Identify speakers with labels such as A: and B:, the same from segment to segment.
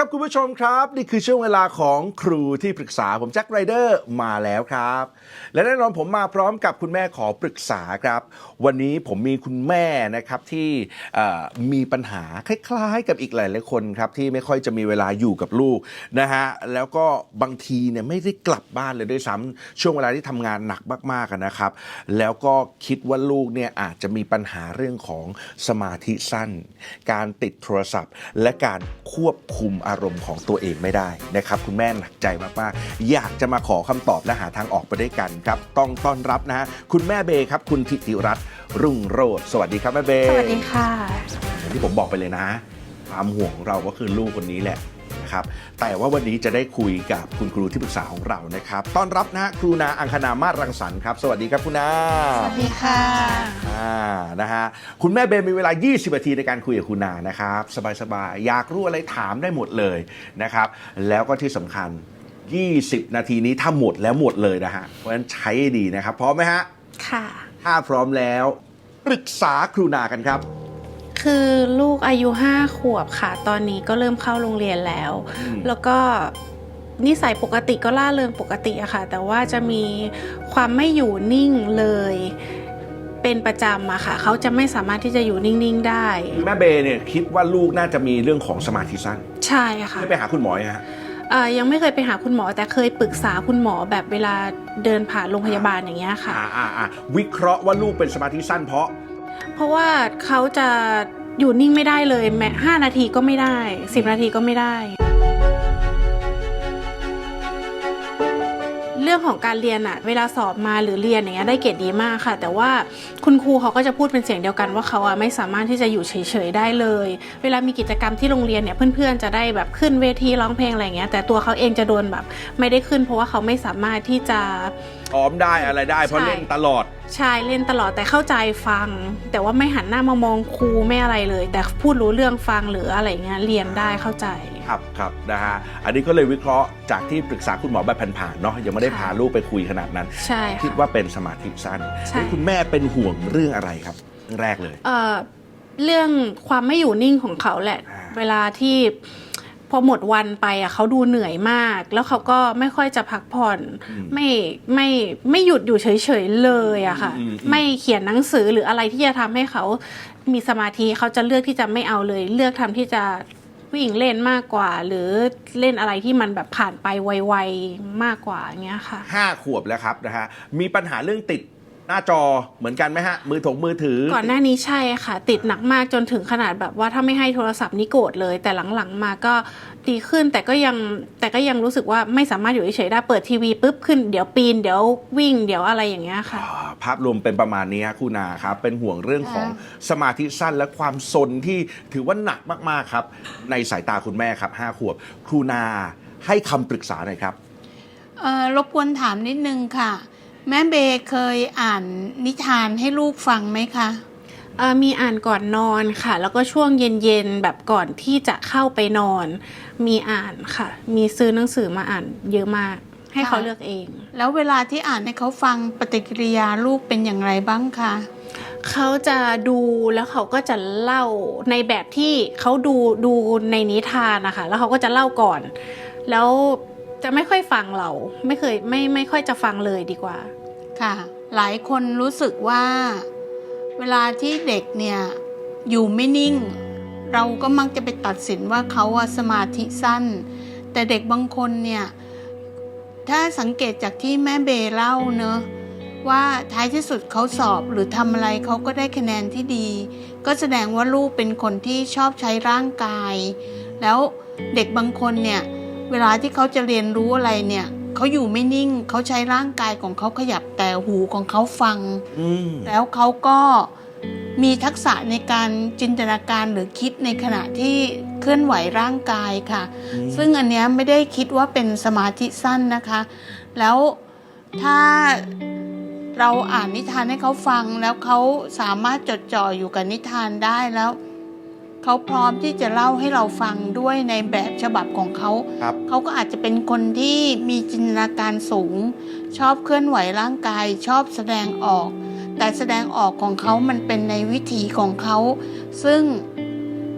A: ครับคุณผู้ชมครับ นี่คือช่วงเวลาของครูที่ปรึกษาผมแจ็คไรเดอร์มาแล้วครับ และแน่นอนผมมาพร้อมกับคุณแม่ขอปรึกษาครับ วันนี้ผมมีคุณแม่นะครับที่มีปัญหาคล้ายๆ กับอีกหลายๆคนครับที่ไม่ค่อยจะมีเวลาอยู่กับลูกนะฮะแล้วก็บางทีเนี่ยไม่ได้กลับบ้านเลยด้วยซ้ำช่วงเวลาที่ทำงานหนักมากๆนะครับ แล้วก็คิดว่าลูกเนี่ยอาจจะมีปัญหาเรื่องของสมาธิสั้น การติดโทรศัพท์ และการควบคุมอารมณ์ของตัวเองไม่ได้นะครับคุณแม่หนักใจมากๆอยากจะมาขอคำตอบและหาทางออกไปด้วยกันครับต้องต้อนรับนะฮะคุณแม่เบครับ คุณธิติรัตน์รุ่งโรจน์สวัสดีครับแม่เบ
B: สวัสดีค่ะ
A: อย่างที่ผมบอกไปเลยนะ ความห่วงของเราก็คือลูกคนนี้แหละ นะครับ แต่ว่าวันนี้จะได้คุยกับคุณครูที่ปรึกษาของเรานะครับ ต้อนรับนะฮะครูนาอังคณามาศรังสรรค์ครับ สวัสดีครับคุณนา
B: สวัสดีค่ะ
A: อ่านะฮะคุณแม่เบนมีเวลา 20นาทีในการคุยกับคุณนานะครับ สบายๆอยากรู้อะไรถามได้หมดเลยนะครับ แล้วก็ที่สำคัญ 20 นาทีนี้ถ้าหมดแล้วหมดเลยนะฮะเพราะฉะนั้นใช้ให้ดีนะครับพร้อมไหมฮะ
B: ค่ะ
A: ถ้าพร้อมแล้วปรึกษาครูนากันครับ
B: คือลูกอายุห้าขวบค่ะ ตอนนี้ก็เริ่มเข้าโรงเรียนแล้ว
A: อืม
B: แล้วก็นิสัยปกติก็ล่าเริงปกติอะค่ะ แต่ว่าจะมีความไม่อยู่นิ่งเลยเป็นประจำอะค่ะ เขาจะไม่สามารถที่จะอยู่นิ่ง ๆ ได้
A: แม่เบนเนี่ยคิดว่าลูกน่าจะมีเรื่องของสมาธิสั้น
B: ใช่ค่ะ
A: ไม่ไปหาคุณหมอยังฮะ
B: เอ่อยังไม่เคยไปหาคุณหมอแต่เคยปรึกษาคุณหมอแบบเวลาเดินผ่านโรงพยาบาลอย่างเงี้ยค่ะ
A: อ่าอ่าอ่าวิเคราะห์ว่าลูกเป็นสมาธิสั้นเพราะ
B: เพราะว่าเขาจะอยู่นิ่งไม่ได้เลยแม้ห้านาทีก็ไม่ได้สิบนาทีก็ไม่ได้ เรื่องของการเรียนอะเวลาสอบมาหรือเรียนอย่างเงี้ยได้เกรดดีมากค่ะ แต่ว่าคุณครูเขาก็จะพูดเป็นเสียงเดียวกันว่าเขาอะไม่สามารถที่จะอยู่เฉยๆได้เลย เวลามีกิจกรรมที่โรงเรียนเนี่ยเพื่อนๆจะได้แบบขึ้นเวทีร้องเพลงอะไรเงี้ยแต่ตัวเขาเองจะโดนแบบไม่ได้ขึ้น เพราะว่าเขาไม่สามารถที่จะ
A: พร้อมได้อะไรได้เพราะ
B: ใช่
A: เล่นตลอด
B: ใช่เล่นตลอดแต่เข้าใจฟัง แต่ว่าไม่หันหน้ามามองครูไม่อะไรเลย แต่พูดรู้เรื่องฟังหรืออะไรเงี้ยเรียนได้เข้าใจ
A: ครับครับนะฮะอันนี้ก็เลยวิเคราะห์จากที่ปรึกษาคุณหมอแบบผ่านๆเนาะยังไม่ได้
B: ค่ะ
A: พาลูกไปคุยขนาดนั้น
B: ใช่
A: คิด
B: ค่ะ
A: ว่าเป็นสมาธิสั้น
B: ใช่
A: เฮ้ยคุณแม่เป็นห่วงเรื่องอะไรครับเรื่องแรกเลย
B: เอ่อเรื่องความไม่อยู่นิ่งของเขาแหละ
A: อ่า
B: เวลาที่ พอหมดวันไปอะเขาดูเหนื่อยมาก แล้วเขาก็ไม่ค่อยจะพักผ่อน ไม่ไม่ไม่หยุดอยู่เฉยๆเลยอะค่ะ
A: อืมอืม
B: ไม่เขียนหนังสือหรืออะไรที่จะทำให้เขามีสมาธิเขาจะเลือกที่จะไม่เอาเลย เลือกทำที่จะวิ่งเล่นมากกว่า หรือเล่นอะไรที่มันแบบผ่านไปไวๆมากกว่าอย่างเงี้ยค่ะ
A: ห้าขวบแล้วครับนะฮะมีปัญหาเรื่องติด หน้าจอเหมือนกันไหมฮะ มือถงมือถือ
B: ก่อนหน้านี้ใช่ค่ะ ติดหนักมากจนถึงขนาดแบบว่าถ้าไม่ให้โทรศัพท์นี่โกรธเลย แต่หลังๆมาก็ดีขึ้นแต่ก็ยังแต่ก็ยังรู้สึกว่าไม่สามารถอยู่เฉยๆได้เปิดทีวีปุ๊บขึ้นเดี๋ยวปีนเดี๋ยววิ่งเดี๋ยวอะไรอย่างเงี้ยค่ะ
A: อ่าภาพรวมเป็นประมาณนี้ครับคุณนาครับ เป็นห่วงเรื่องของสมาธิสั้นและความสนที่ถือว่าหนักมากๆครับ ในสายตาคุณแม่ครับห้าขวบครูนาให้คำปรึกษาหน่อยครับ
C: เอ่อรบกวนถามนิดนึงค่ะ แม่เบย์เคยอ่านนิทานให้ลูกฟังไหมคะ
B: เอ่อมีอ่านก่อนนอนค่ะ แล้วก็ช่วงเย็นๆแบบก่อนที่จะเข้าไปนอน มีอ่านค่ะ มีซื้อหนังสือมาอ่านเยอะมาก ให้เขา
C: ค่ะ
B: เลือกเอง
C: แล้วเวลาที่อ่านให้เขาฟังปฏิกิริยาลูกเป็นอย่างไรบ้างคะ
B: เขาจะดูแล้วเขาก็จะเล่าในแบบที่เขาดูดูในนิทานนะคะ แล้วเขาก็จะเล่าก่อน แล้วจะไม่ค่อยฟังเรา ไม่เคยไม่ไม่ค่อยจะฟังเลยดีกว่า
C: ค่ะ หลายคนรู้สึกว่า เวลาที่เด็กเนี่ยอยู่ไม่นิ่ง เราก็มักจะไปตัดสินว่าเขาอะสมาธิสั้น แต่เด็กบางคนเนี่ย ถ้าสังเกตจากที่แม่เบย์เล่าเนอะว่าท้ายที่สุดเขาสอบหรือทำอะไรเขาก็ได้คะแนนที่ดี ก็แสดงว่าลูกเป็นคนที่ชอบใช้ร่างกาย แล้วเด็กบางคนเนี่ย เวลาที่เขาจะเรียนรู้อะไรเนี่ย เขาอยู่ไม่นิ่งเขาใช้ร่างกายของเขาขยับแต่หูของเขาฟัง
A: อืม
C: แล้วเขาก็มีทักษะในการจินตนาการหรือคิดในขณะที่เคลื่อนไหวร่างกายค่ะ
A: อืม
C: ซึ่งอันเนี้ยไม่ได้คิดว่าเป็นสมาธิสั้นนะคะ แล้วถ้าเราอ่านนิทานให้เขาฟังแล้วเขาสามารถจดจ่ออยู่กับนิทานได้แล้ว เขาพร้อมที่จะเล่าให้เราฟังด้วยในแบบฉบับของเขา
A: ครับ
C: เขาก็อาจจะเป็นคนที่มีจินตนาการสูง ชอบเคลื่อนไหวร่างกาย ชอบแสดงออก แต่แสดงออกของเขามันเป็นในวิถีของเขา ซึ่ง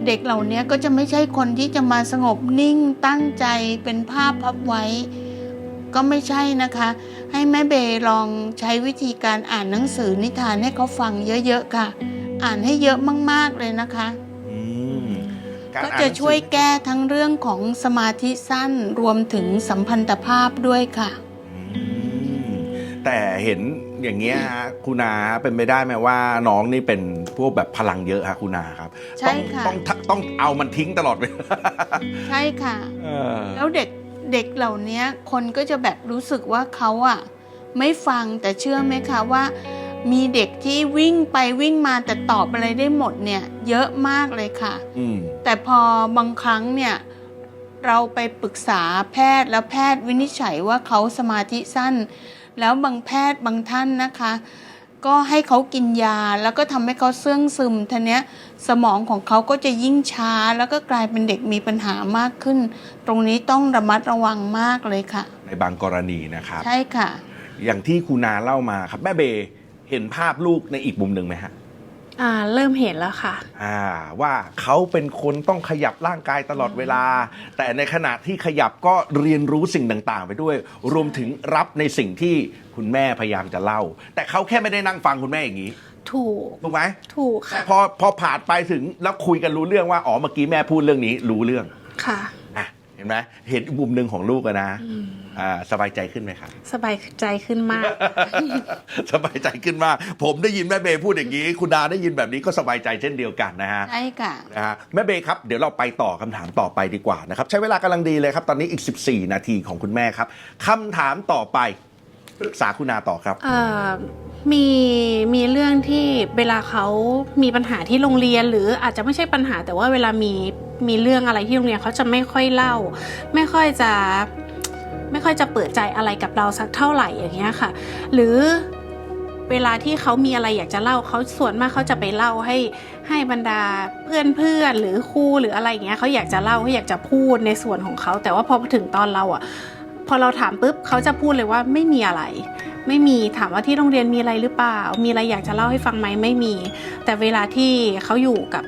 C: เด็กเหล่านี้ก็จะไม่ใช่คนที่จะมาสงบนิ่งตั้งใจเป็นภาพพับไว้ ก็ไม่ใช่นะคะ ให้แม่เบย์ลองใช้วิธีการอ่านหนังสือนิทานให้เขาฟังเยอะๆค่ะ อ่านให้เยอะมากๆเลยนะคะ
A: อืมาร
C: ก็
A: อ่าน
C: จะ
A: หนังสือ
C: ช่วยแก้ทั้งเรื่องของสมาธิสั้นรวมถึงสัมพันธภาพด้วยค่ะ
A: อืมแต่เห็นอย่างเงี้ยฮะคุณนาเป็นไปได้ไหมว่าน้องนี่เป็นพวกแบบพลังเยอะฮะคุณนาครับ
C: ใช่
A: ต้อง
C: ค่ะ
A: ต้องต้องเอามันทิ้งตลอดเวลา
C: ใช่ค่ะ
A: เออ
C: แล้วเด็กเด็กเหล่านี้คนก็จะแบบรู้สึกว่าเขาอะไม่ฟังแต่เชื่อไหมคะว่า มีเด็กที่วิ่งไปวิ่งมาแต่ตอบอะไรได้หมดเนี่ยเยอะมากเลยค่ะ
A: อืม
C: แต่พอบางครั้งเนี่ยเราไปปรึกษาแพทย์แล้วแพทย์วินิจฉัยว่าเขาสมาธิสั้น แล้วบางแพทย์บางท่านนะคะ ก็ให้เขากินยาแล้วก็ทำให้เขาเสื่องซึมทีเนี้ยสมองของเขาก็จะยิ่งช้า แล้วก็กลายเป็นเด็กมีปัญหามากขึ้น ตรงนี้ต้องระมัดระวังมากเลยค่ะ
A: ในบางกรณีนะครับ
C: ใช่ค่ะ
A: อย่างที่คุณนาเล่ามาครับแม่เบย์ เห็นภาพลูกในอีกมุมหนึ่งไหมฮะ
B: อ่าเริ่มเห็นแล้วค่ะ
A: อ่าว่าเขาเป็นคนต้องขยับร่างกายตลอดเวลา แต่ในขณะที่ขยับก็เรียนรู้สิ่งต่างๆ ไปด้วย รวมถึงรับในสิ่งที่คุณแม่พยายามจะเล่า แต่เขาแค่ไม่ได้นั่งฟังคุณแม่อย่างนี้
B: ถูก
A: ถูกไหม
B: ถูก
A: แต่
B: ค่ะ
A: พอพอผ่านไปถึงแล้วคุยกันรู้เรื่องว่าอ๋อเมื่อกี้แม่พูดเรื่องนี้รู้เรื่อง
B: ค่ะ
A: อะเห็นไหมเห็นอีกมุมหนึ่งของลูกอะนะอ่าสบายใจขึ้นไหมครับ
B: สบายใจขึ้นมาก
A: สบายใจขึ้นมาก ผมได้ยินแม่เบย์พูดอย่างนี้ คุณดาได้ยินแบบนี้ก็สบายใจเช่นเดียวกันนะฮะ
C: ใช่ค่ะ
A: นะฮะแม่เบย์ครับเดี๋ยวเราไปต่อคำถามต่อไปดีกว่านะครับ ใช้เวลากำลังดีเลยครับ ตอนนี้อีก 14 นาทีของคุณแม่ครับคำถามต่อไปปรึกษาคุณนาต่อครับ
B: เอ่อ มีมีเรื่องที่เวลาเขามีปัญหาที่โรงเรียน หรืออาจจะไม่ใช่ปัญหา แต่ว่าเวลามีมีเรื่องอะไรที่โรงเรียนเขาจะไม่ค่อยเล่า ไม่ค่อยจะไม่ค่อยจะเปิดใจอะไรกับเราสักเท่าไหร่อย่างเงี้ยค่ะ หรือเวลาที่เขามีอะไรอยากจะเล่าเขาส่วนมากเขาจะไปเล่าให้ให้บรรดาเพื่อนเพื่อนหรือครูหรืออะไรอย่างเงี้ยเขาอยากจะเล่าเขาอยากจะพูดในส่วนของเขา แต่ว่าพอถึงตอนเราอะพอเราถามปุ๊บเขาจะพูดเลยว่าไม่มีอะไร ไม่มีถามว่าที่โรงเรียนมีอะไรหรือเปล่า มีอะไรอยากจะเล่าให้ฟังไหมไม่มี แต่เวลาที่เขาอยู่กับ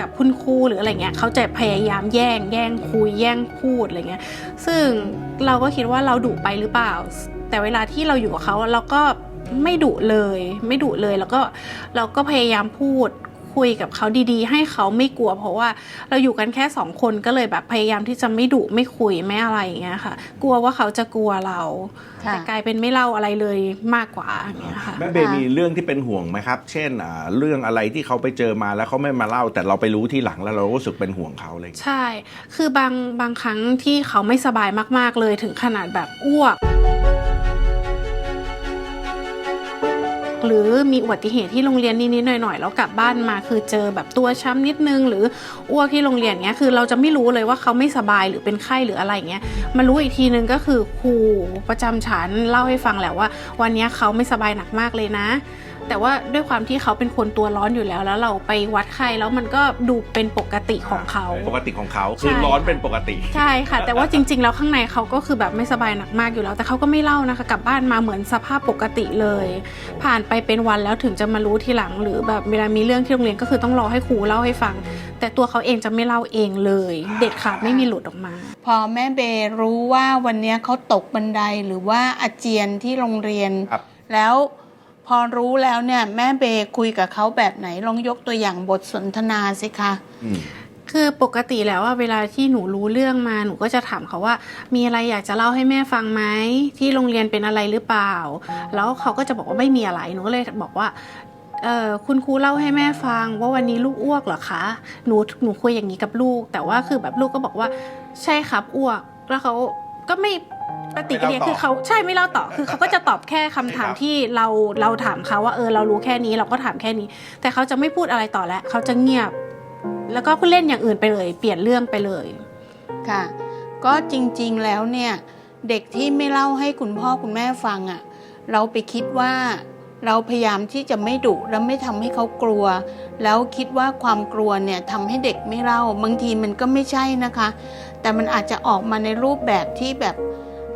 B: กับคุณครูหรืออะไรเงี้ยเขาจะพยายามแย่ง แย่งคุยแย่งพูดอะไรเงี้ย ซึ่งเราก็คิดว่าเราดุไปหรือเปล่า แต่เวลาที่เราอยู่กับเขาเราก็ไม่ดุเลย ไม่ดุเลยแล้วก็เราก็พยายามพูด คุยกับเขาดีๆ ให้เขาไม่กลัว เพราะว่าเราอยู่กันแค่สองคนก็เลยแบบพยายามที่จะไม่ดุไม่คุยไม่อะไรอย่างเงี้ยค่ะ กลัวว่าเขาจะกลัวเรา
C: ค่ะ
B: แต่กลายเป็นไม่เล่าอะไรเลยมากกว่าอย่างเงี้ยค่ะ
A: แม่เบย์มีเรื่องที่เป็นห่วงไหมครับ เช่นอ่าเรื่องอะไรที่เขาไปเจอมาแล้วเขาไม่มาเล่า แต่เราไปรู้ที่หลังแล้วเรารู้สึกเป็นห่วงเขาอะไรอย่างเลย
B: ใช่ คือบางบางครั้งที่เขาไม่สบายมาก ๆเลยถึงขนาดแบบอ้วก หรือมีอุบัติเหตุที่โรงเรียนนิดๆหน่อยๆแล้วกลับบ้านมา คือเจอแบบตัวช้ำนิดนึง หรืออ้วกที่โรงเรียนเนี้ยคือเราจะไม่รู้เลยว่าเขาไม่สบายหรือเป็นไข้หรืออะไรเงี้ยมารู้อีกทีนึงก็คือครูประจำชั้นเล่าให้ฟังแหละว่า วันนี้เขาไม่สบายหนักมากเลยนะ แต่ว่าด้วยความที่เขาเป็นคนตัวร้อนอยู่แล้ว แล้วเราไปวัดไข้แล้วมันก็ดูเป็นปกติของเขา
A: ปกติของเขาคือ
B: ใช่
A: ร้อนเป็นปกติ
B: ใช่ค่ะ แต่ว่าจริง ๆ แล้วข้างในเขาก็คือแบบไม่สบายหนักมากอยู่แล้ว แต่เขาก็ไม่เล่านะคะกลับบ้านมาเหมือนสภาพปกติเลย ผ่านไปเป็นวันแล้วถึงจะมารู้ทีหลัง หรือแบบเวลามีเรื่องที่โรงเรียนก็คือต้องรอให้ครูเล่าให้ฟัง แต่ตัวเขาเองจะไม่เล่าเองเลย เด็ดขาดไม่มีหลุดออกมา
C: พอแม่เบย์รู้ว่าวันเนี้ยเขาตกบันไดหรือว่าอาเจียนที่โรงเรียน
A: ครับ
C: แล้วพ อรู้แล้วเนี่ยแม่เบย์คุยกับเขาแบบไหนลองยกตัวอย่างบทสนทนาสิคะ
A: อืม
B: คือปกติแล้วว่าเวลาที่หนูรู้เรื่องมาหนูก็จะถามเขาว่า มีอะไรอยากจะเล่าให้แม่ฟังไหมที่โรงเรียนเป็นอะไรหรือเปล่า แล้วเขาก็จะบอกว่าไม่มีอะไรหนูก็เลยบอกว่าเออคุณครูเล่าให้แม่ฟังว่าวันนี้ลูกอ้วกเหรอคะหนูหนูคุยอย่างนี้กับลูก แต่ว่าคือแบบลูกก็บอกว่าใช่ครับอ้วกแล้วเขา ก็ไม่ปฏิกิริยา
A: ไม่เล่าต่อ
B: คือเขาใช่ไม่เล่าต่อคือเขาก็จะตอบแค่คำถาม
A: ครับ
B: ที่เราเราถามเขาว่าเออเรารู้แค่นี้เราก็ถามแค่นี้ แต่เขาจะไม่พูดอะไรต่อแล้วเขาจะเงียบ แล้วก็เล่นอย่างอื่นไปเลย เปลี่ยนเรื่องไปเลย
C: ค่ะ ก็จริงๆแล้วเนี่ย เด็กที่ไม่เล่าให้คุณพ่อคุณแม่ฟังอะ่ะ เราไปคิดว่า เราพยายามที่จะไม่ดุแล้วไม่ทำให้เขากลัว แล้วคิดว่าความกลัวเนี่ยทำให้เด็กไม่เล่า บางทีมันก็ไม่ใช่นะคะ แต่มันอาจจะออกมาในรูปแบบที่แบบ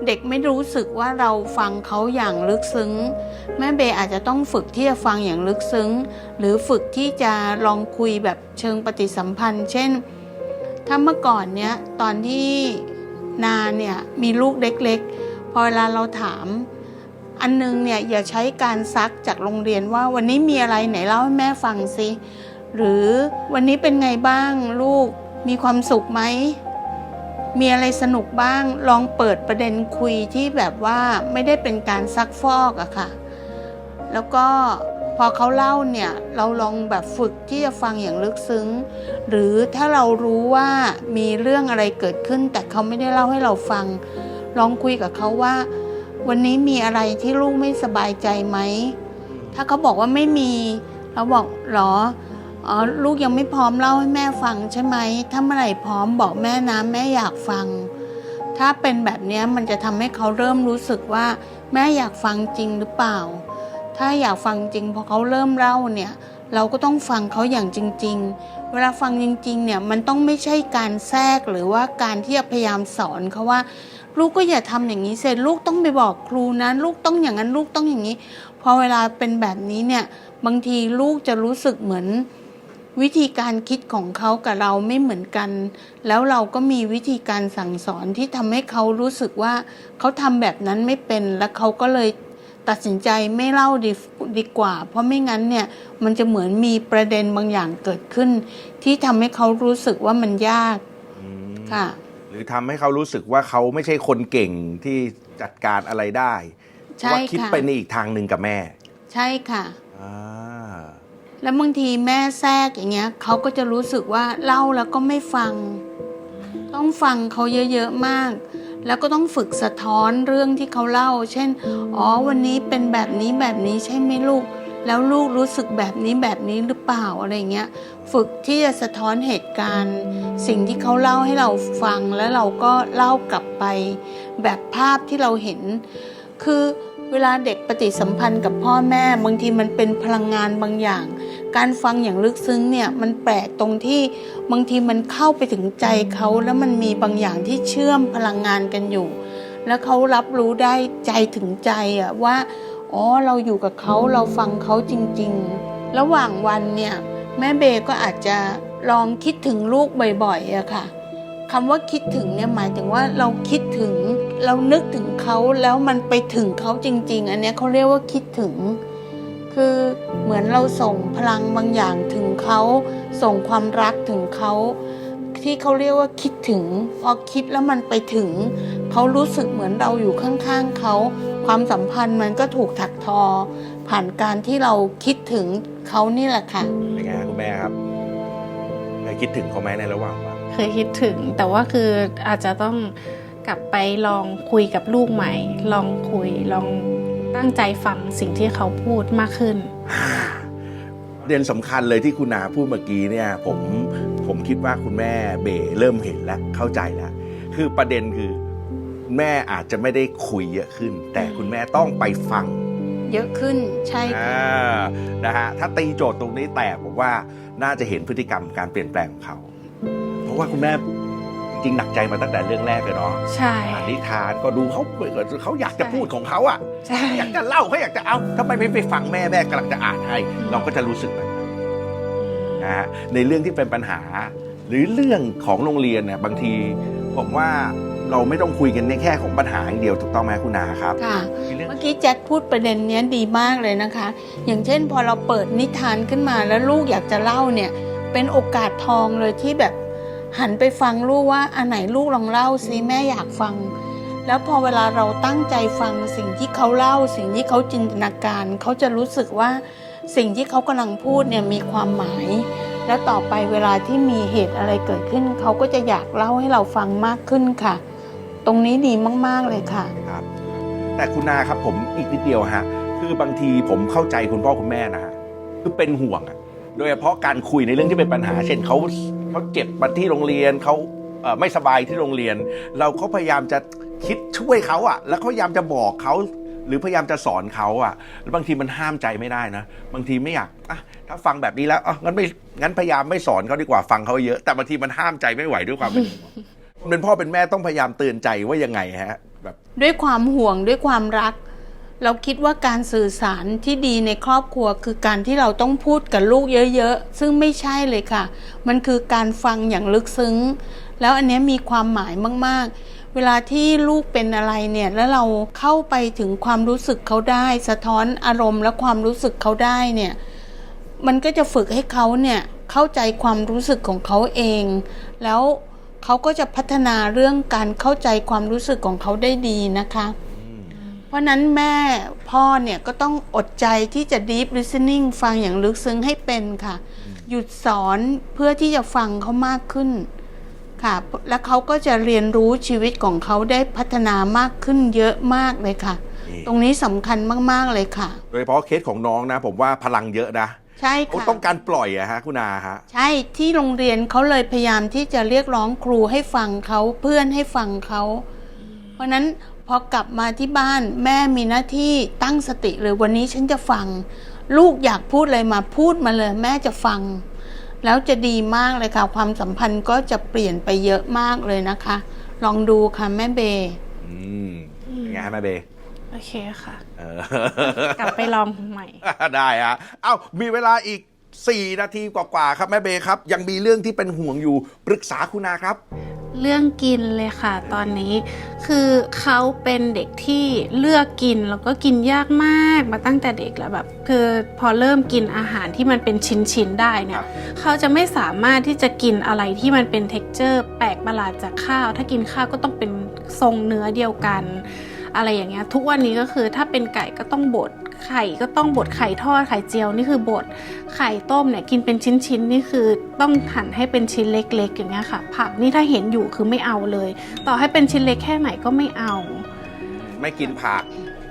C: เด็กไม่รู้สึกว่าเราฟังเขาอย่างลึกซึ้ง แม่เบย์อาจจะต้องฝึกที่จะฟังอย่างลึกซึ้ง หรือฝึกที่จะลองคุยแบบเชิงปฏิสัมพันธ์ เช่น ถ้าเมื่อก่อนเนี้ยตอนที่นาเนี่ยมีลูกเล็กๆ พอเวลาเราถาม อันนึงเนี่ยอย่าใช้การซักจากโรงเรียนว่าวันนี้มีอะไรไหนเล่าให้แม่ฟังสิหรือวันนี้เป็นไงบ้างลูกมีความสุขไหมมีอะไรสนุกบ้างลองเปิดประเด็นคุยที่แบบว่าไม่ได้เป็นการซักฟอกอะค่ะ แล้วก็พอเขาเล่าเนี่ยเราลองแบบฝึกที่จะฟังอย่างลึกซึ้ง หรือถ้าเรารู้ว่ามีเรื่องอะไรเกิดขึ้น แต่เขาไม่ได้เล่าให้เราฟัง ลองคุยกับเขาว่า วันนี้มีอะไรที่ลูกไม่สบายใจไหม ถ้าเขาบอกว่าไม่มีเราบอกหรออ๋อลูกยังไม่พร้อมเล่าให้แม่ฟังใช่ไหม ถ้าเมื่อไหร่พร้อมบอกแม่นะแม่อยากฟัง ถ้าเป็นแบบนี้มันจะทำให้เขาเริ่มรู้สึกว่า แม่อยากฟังจริงหรือเปล่า ถ้าอยากฟังจริงพอเขาเริ่มเล่าเนี่ย เราก็ต้องฟังเขาอย่างจริง ๆ เวลาฟังจริง ๆ เนี่ยมันต้องไม่ใช่การแทรกหรือว่าการที่จะพยายามสอนเขาว่า ลูกก็อย่าทำอย่างนี้เสร็จลูกต้องไปบอกครูนะลูกต้องอย่างนั้นลูกต้องอย่างนี้ พอเวลาเป็นแบบนี้เนี่ยบางทีลูกจะรู้สึกเหมือนวิธีการคิดของเขากับเราไม่เหมือนกัน แล้วเราก็มีวิธีการสั่งสอนที่ทำให้เขารู้สึกว่าเขาทำแบบนั้นไม่เป็น แล้วเขาก็เลยตัดสินใจไม่เล่าดีดีกว่า เพราะไม่งั้นเนี่ยมันจะเหมือนมีประเด็นบางอย่างเกิดขึ้น ที่ทำให้เขารู้สึกว่ามันยากค่ะ
A: รือทำให้เขารู้สึกว่าเขาไม่ใช่คนเก่งที่จัดการอะไรได้
C: ใช่
A: ว่าคิด
C: ค่ะ
A: ไปในอีกทางหนึ่งกับแม่
C: ใช่ค่ะ
A: อ่า
C: แล้วบางทีแม่แทรกอย่างเงี้ยเขาก็จะรู้สึกว่าเล่าแล้วก็ไม่ฟัง ต้องฟังเขาเยอะๆมาก แล้วก็ต้องฝึกสะท้อนเรื่องที่เขาเล่า เช่น อ๋อวันนี้เป็นแบบนี้แบบนี้ใช่ไหมลูก แล้วลูกรู้สึกแบบนี้แบบนี้หรือเปล่าอะไรเงี้ยฝึกที่จะสะท้อนเหตุการณ์ สิ่งที่เขาเล่าให้เราฟังแล้วเราก็เล่ากลับไป แบบภาพที่เราเห็น คือเวลาเด็กปฏิสัมพันธ์กับพ่อแม่บางทีมันเป็นพลังงานบางอย่าง การฟังอย่างลึกซึ้งเนี่ยมันแปลกตรงที่บางทีมันเข้าไปถึงใจเขาแล้วมันมีบางอย่างที่เชื่อมพลังงานกันอยู่ แล้วเขารับรู้ได้ใจถึงใจอะว่า อ๋อเราอยู่กับเขาเราฟังเขาจริง ๆ ระหว่างวันเนี่ยแม่เบก็อาจจะลองคิดถึงลูกบ่อยๆอะค่ะคำว่าคิดถึงเนี่ยหมายถึงว่าเราคิดถึงเรานึกถึงเขาแล้วมันไปถึงเขาจริง ๆ อันนี้เขาเรียกว่าคิดถึง คือเหมือนเราส่งพลังบางอย่างถึงเขาส่งความรักถึงเขาที่เขาเรียกว่าคิดถึง พอคิดแล้วมันไปถึง เขารู้สึกเหมือนเราอยู่ข้างๆเขา ความสัมพันธ์มันก็ถูกถักทอ ผ่านการที่เราคิดถึงเขานี่แหละค่ะ
A: เป็นไงฮะคุณแม่ครับเคยคิดถึงเขาไหมในระหว่างวัน
B: เคยคิดถึงแต่ว่าคืออาจจะต้องกลับไปลองคุยกับลูกใหม่ ลองคุยลองตั้งใจฟังสิ่งที่เขาพูดมากขึ้น
A: ประเด็นสำคัญเลยที่คุณนาพูดเมื่อกี้เนี่ย ผมผมคิดว่าคุณแม่เบเริ่มเห็นแล้วเข้าใจแล้วคือประเด็นคือ คุณแม่อาจจะไม่ได้คุยเยอะขึ้น แต่คุณแม่ต้องไปฟัง
C: เยอะขึ้นใช่ค่ะ
A: อ่านะฮะถ้าตีโจทย์ตรงนี้แตกผมว่าน่าจะเห็นพฤติกรรมการเปลี่ยนแปลงของเขา เพราะว่าคุณแม่จริงๆหนักใจมาตั้งแต่เรื่องแรกเลยเนาะ
B: ใช่
A: อ่านนิทานก็ดูเขาเปิดเขาอยากจะพูดของเขาอะ
B: ใช่
A: อยากจะเล่าเขาอยากจะเอาทำไมไม่ไปฟังแม่แม่กำลังจะอ่านให้ เราก็จะรู้สึกแบบนั้นนะฮะในเรื่องที่เป็นปัญหา หรือเรื่องของโรงเรียนเนี่ยบางทีผมว่า เราไม่ต้องคุยกันในแค่ของปัญหาอย่างเดียวถูกต้องไหมคุณนาครับ
C: ค่ะ
A: มีเรื่อง
C: เมื่อกี้แจ็คพูดประเด็นเนี้ยดีมากเลยนะคะ อย่างเช่นพอเราเปิดนิทานขึ้นมาแล้วลูกอยากจะเล่าเนี่ย เป็นโอกาสทองเลยที่แบบหันไปฟังลูกว่าอันไหนลูกลองเล่าซิแม่อยากฟัง แล้วพอเวลาเราตั้งใจฟังสิ่งที่เขาเล่า สิ่งที่เขาจินตนาการ เขาจะรู้สึกว่าสิ่งที่เขากำลังพูดเนี่ยมีความหมาย แล้วต่อไปเวลาที่มีเหตุอะไรเกิดขึ้น เขาก็จะอยากเล่าให้เราฟังมากขึ้นค่ะ ตรงนี้ดีมาก ๆ เลยค่ะ
A: ครับแต่คุณนาครับผมอีกนิดเดียวฮะคือบางทีผมเข้าใจคุณพ่อคุณแม่นะฮะคือเป็นห่วงอะโดยเฉพาะการคุยในเรื่องที่เป็นปัญหา เช่นเขาเขาเจ็บมาที่โรงเรียนเขาเอ่อไม่สบายที่โรงเรียน เราก็พยายามจะคิดช่วยเขาอะแล้วเขาพยายามจะบอกเขาหรือพยายามจะสอนเขาอะแล้วบางทีมันห้ามใจไม่ได้นะ บางทีไม่อยากอะถ้าฟังแบบนี้แล้วอะงั้นไม่งั้นพยายามไม่สอนเขาดีกว่าฟังเขาเยอะ แต่บางทีมันห้ามใจไม่ไหวด้วยความเป็นห่วงคน เป็นพ่อเป็นแม่ต้องพยายามเตือนใจว่ายังไงฮะแบบ
C: ด้วยความห่วงด้วยความรัก เราคิดว่าการสื่อสารที่ดีในครอบครัว คือการที่เราต้องพูดกับลูกเยอะๆ ซึ่งไม่ใช่เลยค่ะ มันคือการฟังอย่างลึกซึ้ง แล้วอันนี้มีความหมายมากๆ เวลาที่ลูกเป็นอะไรเนี่ย แล้วเราเข้าไปถึงความรู้สึกเขาได้ สะท้อนอารมณ์และความรู้สึกเขาได้เนี่ยมันก็จะฝึกให้เขาเนี่ยเข้าใจความรู้สึกของเขาเอง แล้ว เขาก็จะพัฒนาเรื่องการเข้าใจความรู้สึกของเขาได้ดีนะคะ เพราะฉะนั้นแม่พ่อเนี่ยก็ต้องอดใจที่จะ deep listening ฟังอย่างลึกซึ้งให้เป็นค่ะ หยุดสอนเพื่อที่จะฟังเขามากขึ้นค่ะ แล้วเขาก็จะเรียนรู้ชีวิตของเขาได้พัฒนามากขึ้นเยอะมากเลยค่ะ
A: นี่
C: ตรงนี้สำคัญมาก ๆ เลยค่ะ
A: โดยเฉพาะเคสของน้องนะ ผมว่าพลังเยอะนะ
C: ใช่
A: โอ้
C: ค่ะ
A: ต้องการปล่อยอะฮะคุณอาฮะ
C: ใช่ที่โรงเรียนเขาเลยพยายามที่จะเรียกร้องครูให้ฟังเขาเพื่อนให้ฟังเขา เพราะฉะนั้นพอกลับมาที่บ้านแม่มีหน้าที่ตั้งสติเลยวันนี้ฉันจะฟัง ลูกอยากพูดอะไรมาพูดมาเลย แม่จะฟัง แล้วจะดีมากเลยค่ะ ความสัมพันธ์ก็จะเปลี่ยนไปเยอะมากเลยนะคะ ลองดูค่ะแม่เบ
A: อืมยังไงฮะแม่เบ
B: โอเคค่ะ
A: เออ
B: กลับไปลองใหม่
A: ได้ฮะเอ้ามีเวลาอีก 4 นาทีกว่าๆครับแม่เบครับ ยังมีเรื่องที่เป็นห่วงอยู่ปรึกษาคุณอาครับ
B: เรื่องกินเลยค่ะ ตอนนี้คือเขาเป็นเด็กที่เลือกกินแล้วก็กินยากมากมาตั้งแต่เด็กแล้วแบบคือพอเริ่มกินอาหารที่มันเป็นชิ้นๆได้เนี่
A: ครั
B: ย
A: บ
B: เขาจะไม่สามารถที่จะกินอะไรที่มันเป็น t e x t อร์ แปลกประหลาดจากข้าว ถ้ากินข้าวก็ต้องเป็นทรงเนื้อเดียวกัน อะไรอย่างเงี้ยทุกวันนี้ก็คือถ้าเป็นไก่ก็ต้องบดไข่ก็ต้องบดไข่ทอดไข่เจียวนี่คือบดไข่ต้มเนี่ยกินเป็นชิ้นๆนี่คือต้องหั่นให้เป็นชิ้นเล็กๆอย่างเงี้ยค่ะ ผักนี่ถ้าเห็นอยู่คือไม่เอาเลย ต่อให้เป็นชิ้นเล็กแค่ไหนก็ไม่เอา
A: ไม่กินผัก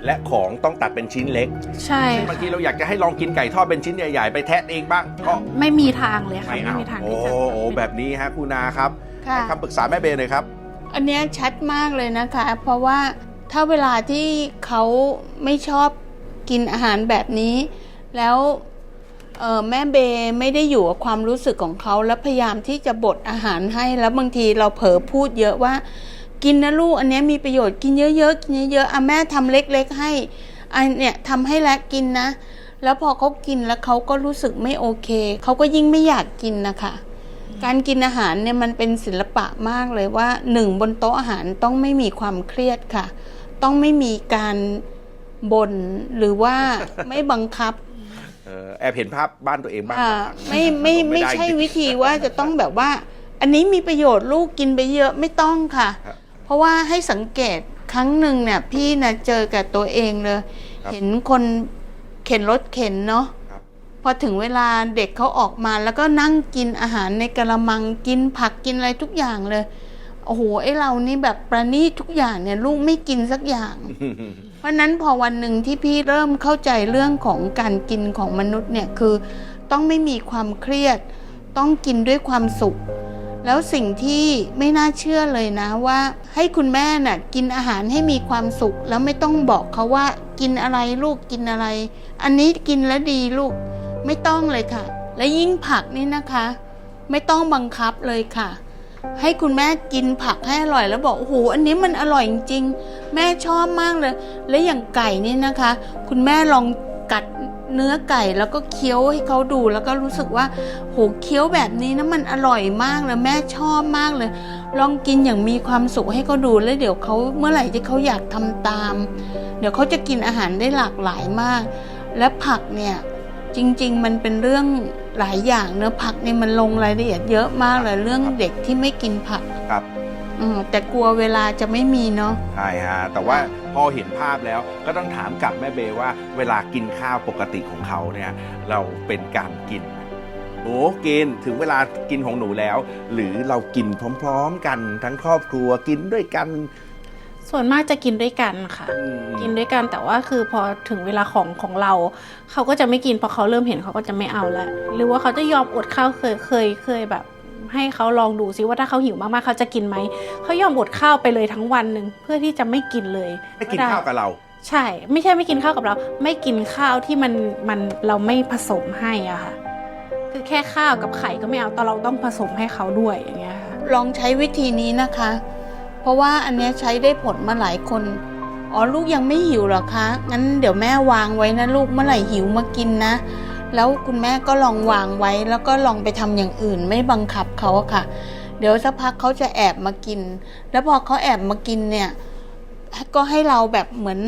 A: และของต้องตัดเป็นชิ้นเล็ก
B: ใช่
A: ซึ่งบางทีเราอยากจะให้ลองกินไก่ทอดเป็นชิ้นใหญ่ๆไปแทะเองบ้างก็
B: ไม่มีทางเลยค่ะ
A: ไม่
B: ไม่
A: เอา
B: มีทาง
A: โอ้
B: ที่จะ
A: โหแบบนี้ฮะคุณอาครับ
C: ค่ะ
A: ให้คำปรึกษาแม่เบเลยครับ
C: อันเนี้ยชัดมากเลยนะคะ เพราะว่า ถ้าเวลาที่เขาไม่ชอบกินอาหารแบบนี้ แล้วแม่เบไม่ได้อยู่กับความรู้สึกของเขาแล้วพยายามที่จะบดอาหารให้แล้วบางทีเราเผลอพูดเยอะว่า กินนะลูกอันนี้มีประโยชน์กินเยอะๆกินเยอะๆอะแม่ทำเล็กๆให้อันเนี้ยทำให้แล้วกินนะ แล้วพอเขากินแล้วเขาก็รู้สึกไม่โอเคเขาก็ยิ่งไม่อยากกินนะคะ การกินอาหารเนี่ยมันเป็นศิลปะมากเลยว่าหนึ่งบนโต๊ะอาหารต้องไม่มีความเครียดค่ะ ต้องไม่มีการบ่นหรือว่าไม่บังคับ
A: เออแอบเห็นภาพบ้านตัวเองบ้าง
C: อ่าไม่ไม่
A: ไม่
C: ไม่
A: ได้
C: ใช่
A: จริง
C: วิธีว่าจะต้องแบบว่า อันนี้มีประโยชน์ลูกกินไปเยอะไม่ต้องค่ะ
A: ครับ
C: เพราะว่าให้สังเกตครั้งหนึ่งเนี่ย พี่นะเจอกับตัวเองเลย
A: ครับ
C: เห็นคนเข็นรถเข็นเนาะ
A: ครับ
C: พอถึงเวลาเด็กเขาออกมาแล้วก็นั่งกินอาหารในกระมังกินผักกินอะไรทุกอย่างเลย โอ้โหไอเรานี่แบบประณีตทุกอย่างเนี่ยลูกไม่กินสักอย่าง เพราะฉะนั้นพอวันหนึ่งที่พี่เริ่มเข้าใจเรื่องของการกินของมนุษย์เนี่ยคือต้องไม่มีความเครียด ต้องกินด้วยความสุข แล้วสิ่งที่ไม่น่าเชื่อเลยนะว่า ให้คุณแม่น่ะกินอาหารให้มีความสุข แล้วไม่ต้องบอกเขาว่า กินอะไรลูกกินอะไร อันนี้กินแล้วดีลูกไม่ต้องเลยค่ะ และยิ่งผักนี่นะคะ ไม่ต้องบังคับเลยค่ะ ให้คุณแม่กินผักให้อร่อยแล้วบอกโอ้โหอันนี้มันอร่อยจริงๆแม่ชอบมากเลย และอย่างไก่นี่นะคะ คุณแม่ลองกัดเนื้อไก่แล้วก็เคี้ยวให้เขาดู แล้วก็รู้สึกว่าโหเคี้ยวแบบนี้นะมันอร่อยมากเลยแม่ชอบมากเลย ลองกินอย่างมีความสุขให้เขาดูแล้วเดี๋ยวเขาเมื่อไหร่ที่เขาอยากทำตาม เดี๋ยวเขาจะกินอาหารได้หลากหลายมาก และผักเนี่ย จริง ๆ มันเป็นเรื่องหลายอย่างเนื้อะผักเนี่ยมันลงรายละเอียดเยอะมากเลยเรื่องเด็กที่ไม่กินผัก
A: ครับ
C: อืมแต่กลัวเวลาจะไม่มีเนาะ
A: ใช่ฮะแต่ว่าพอเห็นภาพแล้วก็ต้องถามกลับแม่เบว่า เวลากินข้าวปกติของเขาเนี่ยเราเป็นการกินไหมโอ้กินถึงเวลากินของหนูแล้ว หรือเรากินพร้อม ๆ กันทั้งครอบครัวกินด้วยกัน
B: ส่วนมากจะกินด้วยกันค่ะ
A: อืม
B: กินด้วยกันแต่ว่าคือพอถึงเวลาของของเรา เขาก็จะไม่กินพอเขาเริ่มเห็นเขาก็จะไม่เอาแล้วหรือว่าเขาจะยอมอดข้าวเคยเคยเคยแบบ ให้เขาลองดูซิว่าถ้าเขาหิวมากๆเขาจะกินไหมเขายอมอดข้าวไปเลยทั้งวันหนึ่งเพื่อที่จะไม่กินเลย
A: ไม่กิน
B: ด้
A: ข้าวกับเรา
B: ใช่ ไม่ใช่ไม่กินข้าวกับเรา ไม่กินข้าวที่มันมันเราไม่ผสมให้อะค่ะคือแค่ข้าวกับไข่ก็ไม่เอาแต่เราต้องผสมให้เขาด้วยอย่างเงี้ยค่ะ
C: ลองใช้วิธีนี้นะคะ เพราะว่าอันเนี้ยใช้ได้ผลมาหลายคน อ๋อลูกยังไม่หิวหรอคะ งั้นเดี๋ยวแม่วางไว้นะลูกเมื่อไหร่หิวมากินนะ แล้วคุณแม่ก็ลองวางไว้แล้วก็ลองไปทำอย่างอื่นไม่บังคับเขาค่ะ เดี๋ยวสักพักเขาจะแอบมากิน แล้วพอเขาแอบมากินเนี่ย ก็ให้เราแบบเหมือน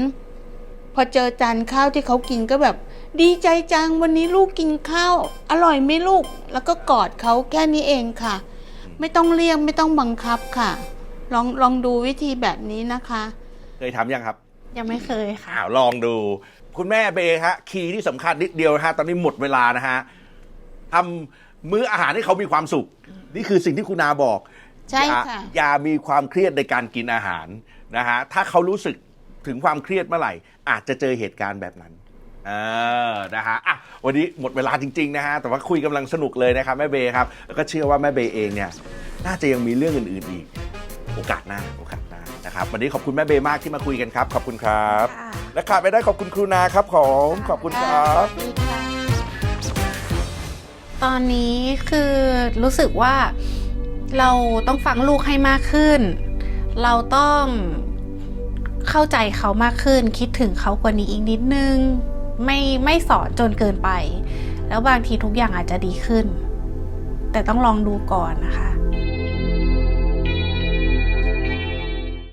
C: พอเจอจานข้าวที่เขากินก็แบบดีใจจังวันนี้ลูกกินข้าว อร่อยไหมลูก แล้วก็กอดเขาแค่นี้เองค่ะ ไม่ต้องเรียกไม่ต้องบังคับค่ะ ลองลองดูวิธีแบบนี้นะคะ
A: เคยทำยังครับ
B: ยังไม่เคยค่ะ
A: อ้าวลองดู คุณแม่เบฮะ คีย์ที่สำคัญนิดเดียวนะฮะ ตอนนี้หมดเวลานะฮะทำมื้ออาหารให้เขามีความสุข นี่คือสิ่งที่คุณนาบอก
C: ใช่
A: อย่า
C: ค่ะ
A: อย่ามีความเครียดในการกินอาหารนะฮะ ถ้าเขารู้สึกถึงความเครียดเมื่อไหร่ อาจจะเจอเหตุการณ์แบบนั้น เออ นะฮะอะวันนี้หมดเวลาจริง ๆ นะฮะ แต่ว่าคุยกำลังสนุกเลยนะครับแม่เบครับ แล้วก็เชื่อว่าแม่เบเองเนี่ย น่าจะยังมีเรื่องอื่น ๆ อีก โอกาสหน้าโอกาสหน้านะครับวันนี้ขอบคุณแม่เบมากที่มาคุยกันครับ ขอบคุณครับ
B: ค่ะ
A: และขาดไม่ได้ขอบคุณครูนาครับผมขอบคุณครับ
C: ดีค่ะ
B: ตอนนี้คือรู้สึกว่าเราต้องฟังลูกให้มากขึ้น เราต้องเข้าใจเขามากขึ้น คิดถึงเขากว่านี้อีกนิดนึง ไม่ไม่สอนจนเกินไป แล้วบางทีทุกอย่างอาจจะดีขึ้น แต่ต้องลองดูก่อนนะคะ